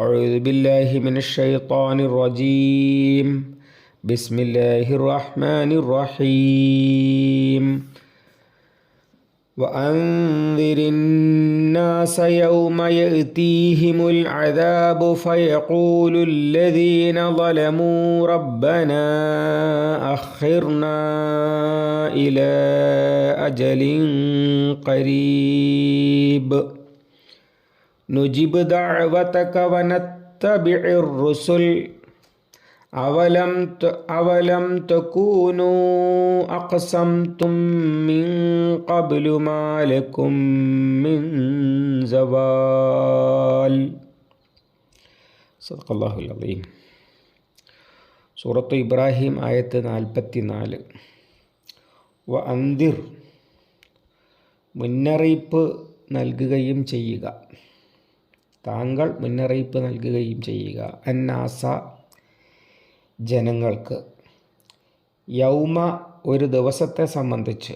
أعوذ بالله من الشيطان الرجيم. بسم الله الرحمن الرحيم. وأنذر الناس يوم يأتيهم العذاب فيقول الذين ظلموا ربنا أخرنا إلى أجل قريب. നുജിബ് ദഅവതകവനത്തബിഇർ-റുസുൽ അവലം അവലം തകൂനു അഖസംതും മിൻ ഖബ്ലു മാലക്കും മിൻ സവാൽ. സദഖല്ലാഹുൽ അലീം സൂറത്ത് ഇബ്രാഹിം ആയത്ത് നാൽപ്പത്തി നാല് വ അന്തിർ മുന്നറിയിപ്പ് നൽകുകയും ചെയ്യുക. താങ്കൾ മുന്നറിയിപ്പ് നൽകുകയും ചെയ്യുക. അന്നാസ ജനങ്ങൾക്ക് യൗമ ഒരു ദിവസത്തെ സംബന്ധിച്ച്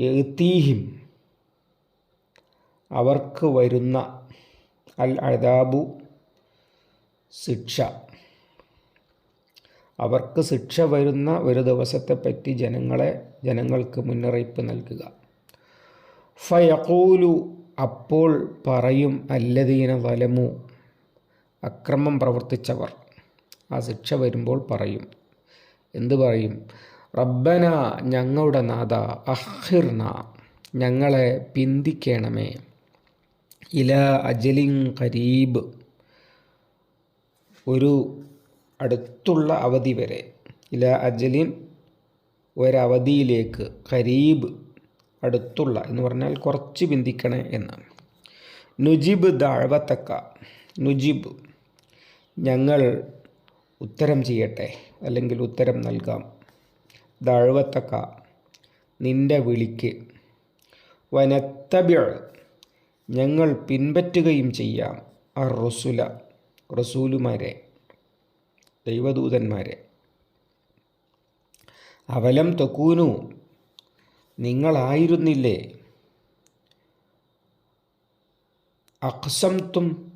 എത്തീഹിം അവർക്ക് വരുന്ന അൽ അദാബു ശിക്ഷ. അവർക്ക് ശിക്ഷ വരുന്ന ഒരു ദിവസത്തെ പറ്റി ജനങ്ങളെ ജനങ്ങൾക്ക് മുന്നറിയിപ്പ് നൽകുക. ഫയഖൂലു അപ്പോൾ പറയും അല്ലതീന വലമു. അക്രമം പ്രവർത്തിച്ചവർ. ആ ശിക്ഷ വരുമ്പോൾ പറയും. എന്തു പറയും? റബ്ബന ഞങ്ങളുടെ നാഥ അഹിർന ഞങ്ങളെ പിന്തിക്കണമേ. ഇല അജലിൻ കരീബ് ഒരു അടുത്തുള്ള അവധി വരെ. ഇല അജലിൻ ഒരവധിയിലേക്ക്. ഖരീബ് അടുത്തുള്ള എന്ന് പറഞ്ഞാൽ കുറച്ച് ബിന്ദിക്കണേ എന്ന്. നുജിബ് ദാഴ്വത്തക്ക. നുജിബ് ഞങ്ങൾ ഉത്തരം ചെയ്യട്ടെ അല്ലെങ്കിൽ ഉത്തരം നൽകാം. ദാഴ്വത്തക്ക നിന്റെ വിളിക്ക്. വനത്തബ്യ ഞങ്ങൾ പിൻപറ്റുകയും ചെയ്യാം. ആ റസുല റസൂലുമാരെ ദൈവദൂതന്മാരെ. അവലം തൊക്കൂനു. നിങ്ങളായിരുന്നില്ലേ? അക്സംത്തും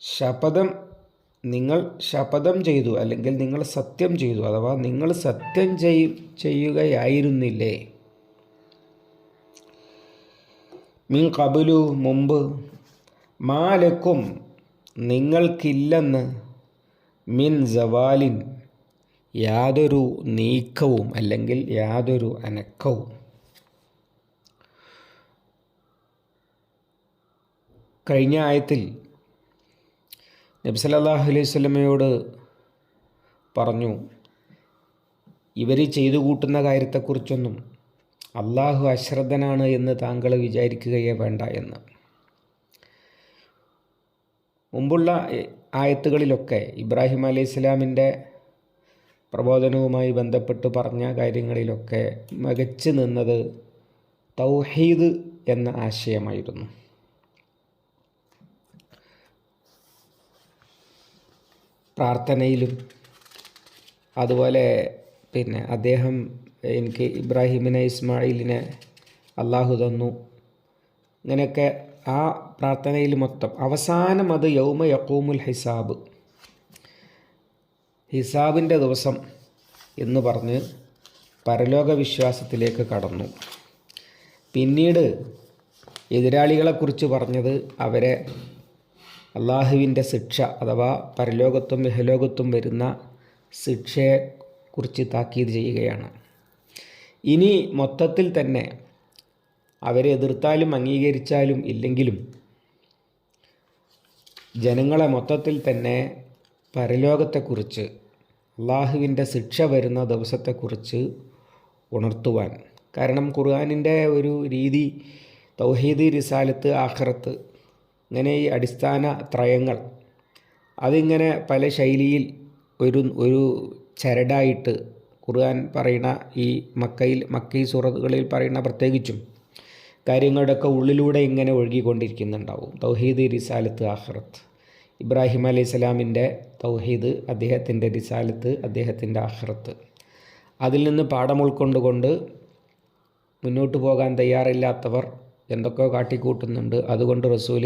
ശപഥം നിങ്ങൾ ശപഥം ചെയ്തു അല്ലെങ്കിൽ നിങ്ങൾ സത്യം ചെയ്തു അഥവാ നിങ്ങൾ സത്യം ചെയ് ചെയ്യുകയായിരുന്നില്ലേ? മീൻ കബുലു മുമ്പ് മാലക്കും നിങ്ങൾക്കില്ലെന്ന് മിൻ ജവാലിൻ യാതൊരു നീക്കവും അല്ലെങ്കിൽ യാതൊരു അനക്കവും. കഴിഞ്ഞ ആയത്തിൽ നബി സല്ലല്ലാഹു അലൈഹി സ്വലമയോട് പറഞ്ഞു ഇവർ ചെയ്തു കൂട്ടുന്ന കാര്യത്തെക്കുറിച്ചൊന്നും അള്ളാഹു അശ്രദ്ധനാണ് എന്ന് താങ്കൾ വിചാരിക്കുകയേ വേണ്ട എന്ന്. മുമ്പുള്ള ആയത്തുകളിലൊക്കെ ഇബ്രാഹിം അലൈഹി ഇസ്ലാമിന്റെ പ്രബോധനവുമായി ബന്ധപ്പെട്ട് പറഞ്ഞ കാര്യങ്ങളിലൊക്കെ മികച്ചു നിന്നത് തൗഹീദ് എന്ന ആശയമായിരുന്നു. പ്രാർത്ഥനയിലും അതുപോലെ പിന്നെ അദ്ദേഹം എനിക്ക് ഇബ്രാഹിമിനെ ഇസ്മായിലിനെ അള്ളാഹു തന്നു. ഇങ്ങനെയൊക്കെ ആ പ്രാർത്ഥനയിൽ മൊത്തം അവസാനം അത് യൗമ യക്കൂമുൽ ഹിസാബ്. ഹിസാബിന്റെ ദിവസം എന്ന് പറഞ്ഞ് പരലോക വിശ്വാസത്തിലേക്ക് കടന്നു. പിന്നീട് എതിരാളികളെക്കുറിച്ച് പറഞ്ഞത് അവരെ അള്ളാഹുവിന്റെ ശിക്ഷ അഥവാ പരലോകത്തും ഇഹലോകത്തും വരുന്ന ശിക്ഷയെക്കുറിച്ച് താക്കീത് ചെയ്യുകയാണ്. ഇനി മൊത്തത്തിൽ തന്നെ അവരെ എതിർത്താലും അംഗീകരിച്ചാലും ഇല്ലെങ്കിലും ജനങ്ങളെ മൊത്തത്തിൽ തന്നെ പരലോകത്തെക്കുറിച്ച് അള്ളാഹുവിന്റെ ശിക്ഷ വരുന്ന ദിവസത്തെക്കുറിച്ച് ഉണർത്തുവാൻ. കാരണം ഖുർആാനിന്റെ ഒരു രീതി തൗഹീദ് റിസാലത്ത് ആഖിറത്ത് ഇങ്ങനെ ഈ അടിസ്ഥാന ത്രയങ്ങൾ അതിങ്ങനെ പല ശൈലിയിൽ ഒരു ഒരു ചരടായിട്ട് ഖുർആൻ പറയുന്ന ഈ മക്കയിൽ മക്കൈ സൂറത്തുകളിൽ പറയുന്ന പ്രത്യേകിച്ചും കാര്യങ്ങളുടെയൊക്കെ ഉള്ളിലൂടെ ഇങ്ങനെ ഒഴുകിക്കൊണ്ടിരിക്കുന്നുണ്ടാവും. തൗഹീദ് റിസാലത്ത് ആഖിറത്ത്. ഇബ്രാഹിം അലൈഹി സ്വലാമിന്റെ തൗഹീദ് അദ്ദേഹത്തിന്റെ റിസാലത്ത് അദ്ദേഹത്തിന്റെ അഹ്റത്ത് അതിൽ നിന്ന് പാഠം ഉൾക്കൊണ്ടുകൊണ്ട് മുന്നോട്ട് പോകാൻ തയ്യാറില്ലാത്തവർ എന്തൊക്കെയോ കാട്ടിക്കൂട്ടുന്നുണ്ട്. അതുകൊണ്ട് റസൂൽ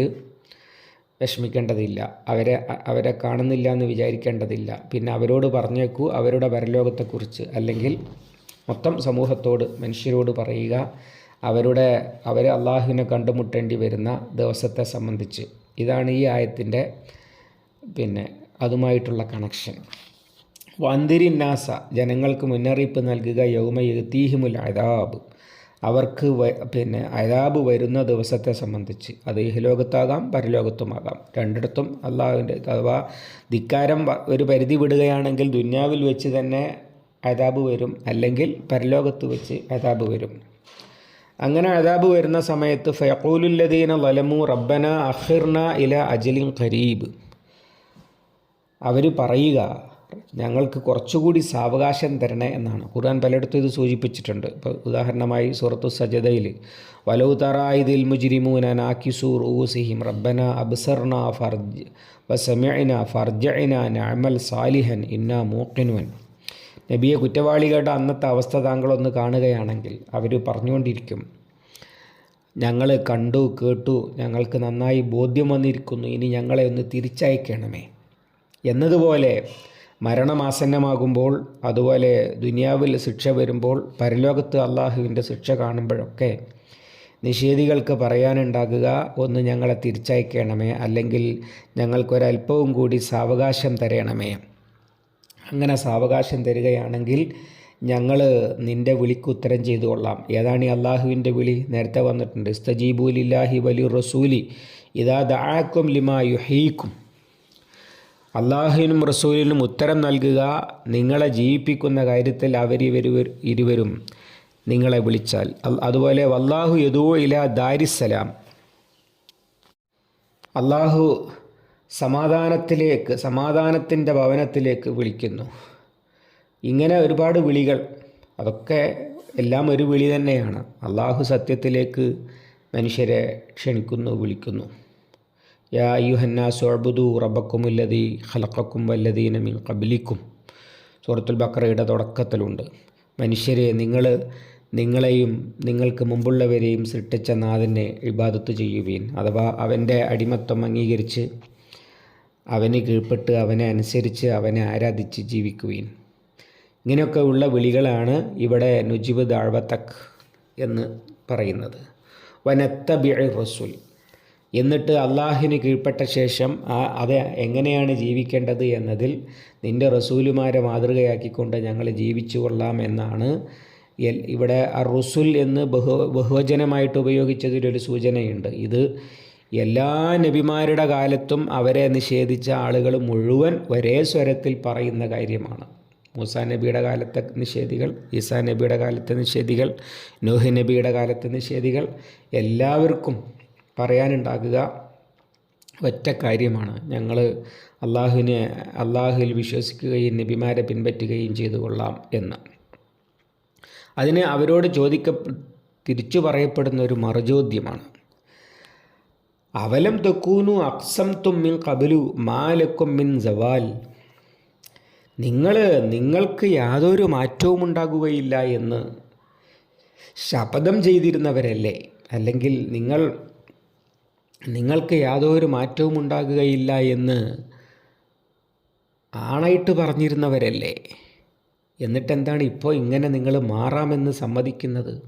വിഷമിക്കേണ്ടതില്ല. അവരെ അവരെ കാണുന്നില്ല എന്ന് വിചാരിക്കേണ്ടതില്ല. പിന്നെ അവരോട് പറഞ്ഞേക്കൂ അവരുടെ പരലോകത്തെക്കുറിച്ച്. അല്ലെങ്കിൽ മൊത്തം സമൂഹത്തോട് മനുഷ്യരോട് പറയുക അവരുടെ അവരെ അള്ളാഹുവിനെ കണ്ടുമുട്ടേണ്ടി വരുന്ന ദിവസത്തെ സംബന്ധിച്ച്. ഇതാണ് ഈ ആയത്തിന്റെ പിന്നെ അതുമായിട്ടുള്ള കണക്ഷൻ വന്തിരി നാസ ജനങ്ങൾക്ക് മുന്നറിയിപ്പ് നൽകുക യൗമ യത്തീഹിമുൽ അതാബ് അവർക്ക് പിന്നെ അതാബ് വരുന്ന ദിവസത്തെ സംബന്ധിച്ച് അത് ഇഹലോകത്താകാം പരലോകത്തുമാകാം. രണ്ടിടത്തും അള്ളാഹുവിന്റെ അഥവാ ധിക്കാരം ഒരു പരിധി വിടുകയാണെങ്കിൽ ദുന്യാവിൽ വെച്ച് തന്നെ അതാബ് വരും അല്ലെങ്കിൽ പരലോകത്ത് വെച്ച് അതാബ് വരും. അങ്ങനെ അതാബ് വരുന്ന സമയത്ത് ഫയഖൂലുല്ലദീന വലമു റബ്ബന അഹിർന ഇല അജലിൻ ഖരീബ്. അവർ പറയുക ഞങ്ങൾക്ക് കുറച്ചുകൂടി സാവകാശം തരണേ എന്നാണ്. ഖുർആൻ പലയിടത്തും ഇത് സൂചിപ്പിച്ചിട്ടുണ്ട്. ഇപ്പോൾ ഉദാഹരണമായി സൂറത്തു സജദയിൽ വലൗ തറായിദിൽ മുജിരിമൂന നാക്കിസൂർ ഊസിഹിം റബ്ബന അബ്സർന ഫർജ് വസമിഅന ഫർജന നഅമൽ സാലിഹൻ ഇന്ന മൂക്കിനുവൻ നബിയെ കുറ്റവാളികളുടെ അന്നത്തെ അവസ്ഥ താങ്കളൊന്ന് കാണുകയാണെങ്കിൽ അവർ പറഞ്ഞുകൊണ്ടിരിക്കും ഞങ്ങൾ കണ്ടു കേട്ടു ഞങ്ങൾക്ക് നന്നായി ബോധ്യം വന്നിരിക്കുന്നു ഇനി ഞങ്ങളെ ഒന്ന് തിരിച്ചയക്കണമേ. എന്നതുപോലെ മരണമാസന്നമാകുമ്പോൾ അതുപോലെ ദുനിയാവിൽ ശിക്ഷ വരുമ്പോൾ പരലോകത്ത് അള്ളാഹുവിന്റെ ശിക്ഷ കാണുമ്പോഴൊക്കെ നിഷേധികൾക്ക് പറയാനുണ്ടാകുക ഒന്ന് ഞങ്ങളെ തിരിച്ചയക്കണമേ അല്ലെങ്കിൽ ഞങ്ങൾക്കൊരല്പവും കൂടി സാവകാശം തരണമേ. അങ്ങനെ സാവകാശം തരികയാണെങ്കിൽ ഞങ്ങൾ നിന്റെ വിളിക്ക് ഉത്തരം ചെയ്തു കൊള്ളാം. ഏതാണ് ഈ അള്ളാഹുവിന്റെ വിളി? നേരത്തെ വന്നിട്ടുണ്ട് ഇസ്തജീബുലില്ലാഹി വലി റസൂലി ഇതാ ദാക്കും ലിമാ യുഹീക്കും. അള്ളാഹുവിനും റസൂലിനും ഉത്തരം നൽകുക. നിങ്ങളെ ജീവിപ്പിക്കുന്ന കാര്യത്തിൽ അവർ ഇരുവരും നിങ്ങളെ വിളിച്ചാൽ. അതുപോലെ വല്ലാഹു യദൂ ഇല ദാരിസലാം അള്ളാഹു സമാധാനത്തിലേക്ക് സമാധാനത്തിന്റെ ഭവനത്തിലേക്ക് വിളിക്കുന്നു. ഇങ്ങനെ ഒരുപാട് വിളികൾ. അതൊക്കെ എല്ലാം ഒരു വിളി തന്നെയാണ്. അള്ളാഹു സത്യത്തിലേക്ക് മനുഷ്യരെ ക്ഷണിക്കുന്നു വിളിക്കുന്നു. യാ യുഹന്നാസ് സോബുദു റബക്കുമുല്ലതി ഖലക്കും വല്ലദീന മിൻ കബിലിക്കും സൂറത്തുൽ ബക്രയുടെ തുടക്കത്തിലുണ്ട്. മനുഷ്യരെ നിങ്ങൾ നിങ്ങളെയും നിങ്ങൾക്ക് മുമ്പുള്ളവരെയും സൃഷ്ടിച്ച നാഥനെ ഇബാദത്ത് ചെയ്യുവീൻ. അഥവാ അവന്റെ അടിമത്വം അംഗീകരിച്ച് അവന് കീഴ്പ്പെട്ട് അവനെ അനുസരിച്ച് അവനെ ആരാധിച്ച് ജീവിക്കുവീൻ. ഇങ്ങനെയൊക്കെ ഉള്ള വിളികളാണ് ഇവിടെ നുജിബ് ദാഴ്വത്തക് എന്ന് പറയുന്നത്. വനത്തബിഴ് റസുൽ. എന്നിട്ട് അള്ളാഹിന് കീഴ്പ്പെട്ട ശേഷം ആ അത് എങ്ങനെയാണ് ജീവിക്കേണ്ടത് എന്നതിൽ നിന്റെ റസൂലുമാരെ മാതൃകയാക്കിക്കൊണ്ട് ഞങ്ങൾ ജീവിച്ചു കൊള്ളാം എന്നാണ് ഇവിടെ റുസുൽ എന്ന് ബഹു ബഹുവചനമായിട്ട് ഉപയോഗിച്ചതിലൊരു സൂചനയുണ്ട്. ഇത് എല്ലാ നബിമാരുടെ കാലത്തും അവരെ നിഷേധിച്ച ആളുകൾ മുഴുവൻ ഒരേ സ്വരത്തിൽ പറയുന്ന കാര്യമാണ്. മൂസ നബിയുടെ കാലത്തെ നിഷേധികൾ ഈസാ നബിയുടെ കാലത്തെ നിഷേധികൾ നോഹി നബിയുടെ കാലത്തെ നിഷേധികൾ എല്ലാവർക്കും പറയാനുണ്ടാകുക ഒറ്റ കാര്യമാണ്. ഞങ്ങൾ അള്ളാഹുവിനെ അള്ളാഹുവിൽ വിശ്വസിക്കുകയും നബിമാരെ പിൻപറ്റുകയും ചെയ്തു കൊള്ളാം എന്ന്. അതിന് അവരോട് ചോദിക്ക തിരിച്ചു പറയപ്പെടുന്ന ഒരു മറുചോദ്യമാണ്. അവലം തെക്കൂനു അക്സം തുമ്മിൻ കബലു മാലക്കും മിൻ ജവാൽ നിങ്ങൾ നിങ്ങൾക്ക് യാതൊരു മാറ്റവും ഉണ്ടാകുകയില്ല എന്ന് ശപഥം ചെയ്തിരുന്നവരല്ലേ? അല്ലെങ്കിൽ നിങ്ങൾ നിങ്ങൾക്ക് യാതൊരു മാറ്റവും ഉണ്ടാകുകയില്ല എന്ന് ആണായിട്ട് പറഞ്ഞിരുന്നവരല്ലേ? എന്നിട്ടെന്താണ് ഇപ്പോൾ ഇങ്ങനെ നിങ്ങൾ മാറാമെന്ന് സമ്മതിക്കുന്നത്?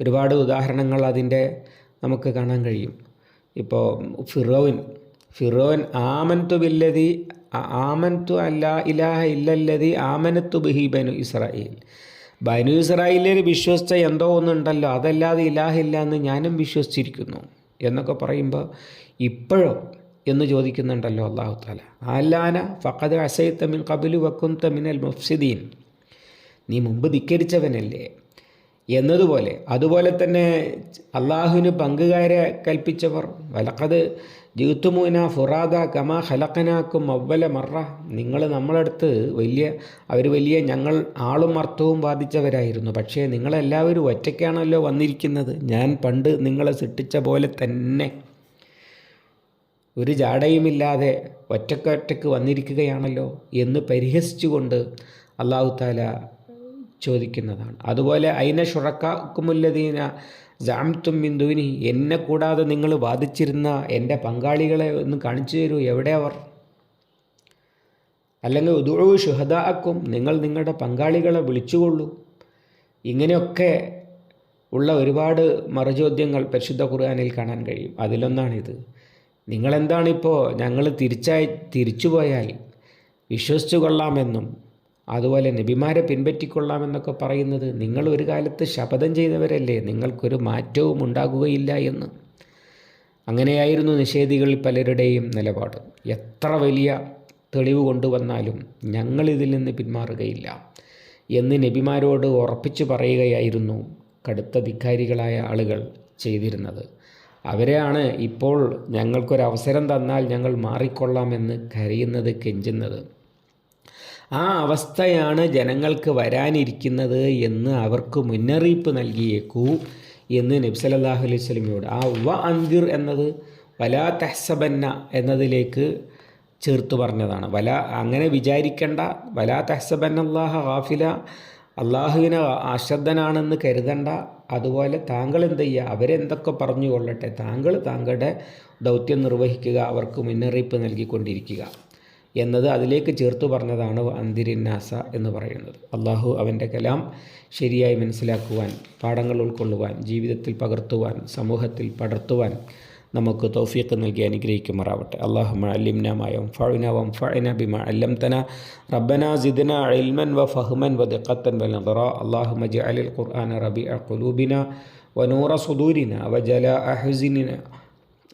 ഒരുപാട് ഉദാഹരണങ്ങൾ അതിന്റെ നമുക്ക് കാണാൻ കഴിയും. ഇപ്പോൾ ഫിറോവിൻ ഫിറോൻ ആമൻതു ബില്ലതി ആമൻതു അല്ല ഇലാഹ ഇല്ലല്ലതി ആമനത്തു ബിഹി ബനു ഇസ്രായേൽ. ബനു ഇസ്രായേലിൽ വിശ്വസിച്ച എന്തോ ഒന്നുണ്ടല്ലോ അതല്ലാതെ ഇലാഹ ഇല്ല എന്ന് ഞാനും വിശ്വസിച്ചിരിക്കുന്നു. എന്നൊക്കെ പറയുമ്പോൾ ഇപ്പോഴോ എന്ന് ചോദിക്കുന്നുണ്ടല്ലോ അള്ളാഹു താല ആലാന ഫഖദ് അസൈത്ത മിൻ കബിലു വക്കുന്ത മിനൽ മുഫ്സിദീൻ. നീ മുമ്പ് ധിക്കരിച്ചവനല്ലേ? എന്നതുപോലെ അതുപോലെ തന്നെ അള്ളാഹുവിന് പങ്കുകാരെ കൽപ്പിച്ചവർ വലക്കത് ജീത്തുമൂന ഫുറാദ കമ ഹലക്കനാക്കും അവല മറ. നിങ്ങൾ നമ്മളടുത്ത് വലിയ അവർ വലിയ ഞങ്ങൾ ആളും അർത്ഥവും ബാധിച്ചവരായിരുന്നു പക്ഷേ നിങ്ങളെല്ലാവരും ഒറ്റയ്ക്കാണല്ലോ വന്നിരിക്കുന്നത്. ഞാൻ പണ്ട് നിങ്ങളെ സൃഷ്ടിച്ച പോലെ തന്നെ. ഒരു ജാടയുമില്ലാതെ ഒറ്റക്കൊറ്റക്ക് വന്നിരിക്കുകയാണല്ലോ എന്ന് പരിഹസിച്ചുകൊണ്ട് അള്ളാഹു താല ചോദിക്കുന്നതാണ്. അതുപോലെ അയിന ഷുറക്കാക്കുമുല്ലദീന ജാംത്തും ബിന്ദുവിനി എന്നെ കൂടാതെ നിങ്ങൾ വാദിച്ചിരുന്ന എന്റെ പങ്കാളികളെ ഒന്ന് കാണിച്ചു തരൂ എവിടെ അവർ? അല്ലെങ്കിൽ ഉദുഴു ഷുഹദാക്കും നിങ്ങൾ നിങ്ങളുടെ പങ്കാളികളെ വിളിച്ചുകൊള്ളൂ. ഇങ്ങനെയൊക്കെ ഉള്ള ഒരുപാട് മറുചോദ്യങ്ങൾ പരിശുദ്ധ ഖുർആാനിൽ കാണാൻ കഴിയും. അതിലൊന്നാണിത്. നിങ്ങളെന്താണിപ്പോൾ ഞങ്ങൾ തിരിച്ചായി തിരിച്ചുപോയാൽ വിശ്വസിച്ചു കൊള്ളാമെന്നും അതുപോലെ നബിമാരെ പിൻപറ്റിക്കൊള്ളാമെന്നൊക്കെ പറയുന്നത് നിങ്ങൾ ഒരു കാലത്ത് ശപഥം ചെയ്തവരല്ലേ? നിങ്ങൾക്കൊരു മാറ്റവും ഉണ്ടാകുകയില്ല എന്ന്. അങ്ങനെയായിരുന്നു നിഷേധികളിൽ പലരുടെയും നിലപാട്. എത്ര വലിയ തെളിവ് കൊണ്ടുവന്നാലും ഞങ്ങളിതിൽ നിന്ന് പിന്മാറുകയില്ല എന്ന് നബിമാരോട് ഉറപ്പിച്ചു പറയുകയായിരുന്നു കടുത്ത ധിക്കാരികളായ ആളുകൾ ചെയ്തിരുന്നത്. അവരെയാണ് ഇപ്പോൾ ഞങ്ങൾക്കൊരവസരം തന്നാൽ ഞങ്ങൾ മാറിക്കൊള്ളാമെന്ന് കരയുന്നത് കെഞ്ചുന്നത്. ആ അവസ്ഥയാണ് ജനങ്ങൾക്ക് വരാനിരിക്കുന്നത് എന്ന് അവർക്ക് മുന്നറിയിപ്പ് നൽകിയേക്കൂ എന്ന് നബ്സലല്ലാഹു അലൈഹി സ്വലമിയോട് ആ വ അന്തിർ എന്നത് വലാ തെഹ്സബന്ന എന്നതിലേക്ക് ചേർത്ത് പറഞ്ഞതാണ്. വല അങ്ങനെ വിചാരിക്കേണ്ട. വലാ തെഹ്സബന്നല്ലാഹ ഹാഫില അള്ളാഹുവിനെ അശ്രദ്ധനാണെന്ന് കരുതണ്ട. അതുപോലെ താങ്കൾ എന്ത് ചെയ്യുക? അവരെന്തൊക്കെ പറഞ്ഞു കൊള്ളട്ടെ താങ്കൾ താങ്കളുടെ ദൗത്യം നിർവഹിക്കുക അവർക്ക് മുന്നറിയിപ്പ് നൽകിക്കൊണ്ടിരിക്കുക. എന്നത് അതിലേക്ക് ചേർത്ത് പറഞ്ഞതാണ് അന്തിരിന്നാസ എന്ന് പറയുന്നത്. അള്ളാഹു അവന്റെ കലാം ശരിയായി മനസ്സിലാക്കുവാൻ പാഠങ്ങൾ ഉൾക്കൊള്ളുവാൻ ജീവിതത്തിൽ പകർത്തുവാൻ സമൂഹത്തിൽ പടർത്തുവാൻ നമുക്ക് തൗഫീഖ് നൽകി അനുഗ്രഹിക്കുമാറാവട്ടെ. അള്ളാഹു അലിംനാമായും ഫഴുന വം ഫഴുന ബിമാ അല്ലംതന. റബ്ബനാ സിദ്നാ ഇൽമൻ വ ഫഹ്മൻ വ ദിഖത്തൻ വ നദറ. അള്ളാഹു റബി അ ഖുലൂബിന വനൂറ സുദൂരിന വ ജല അഹസിന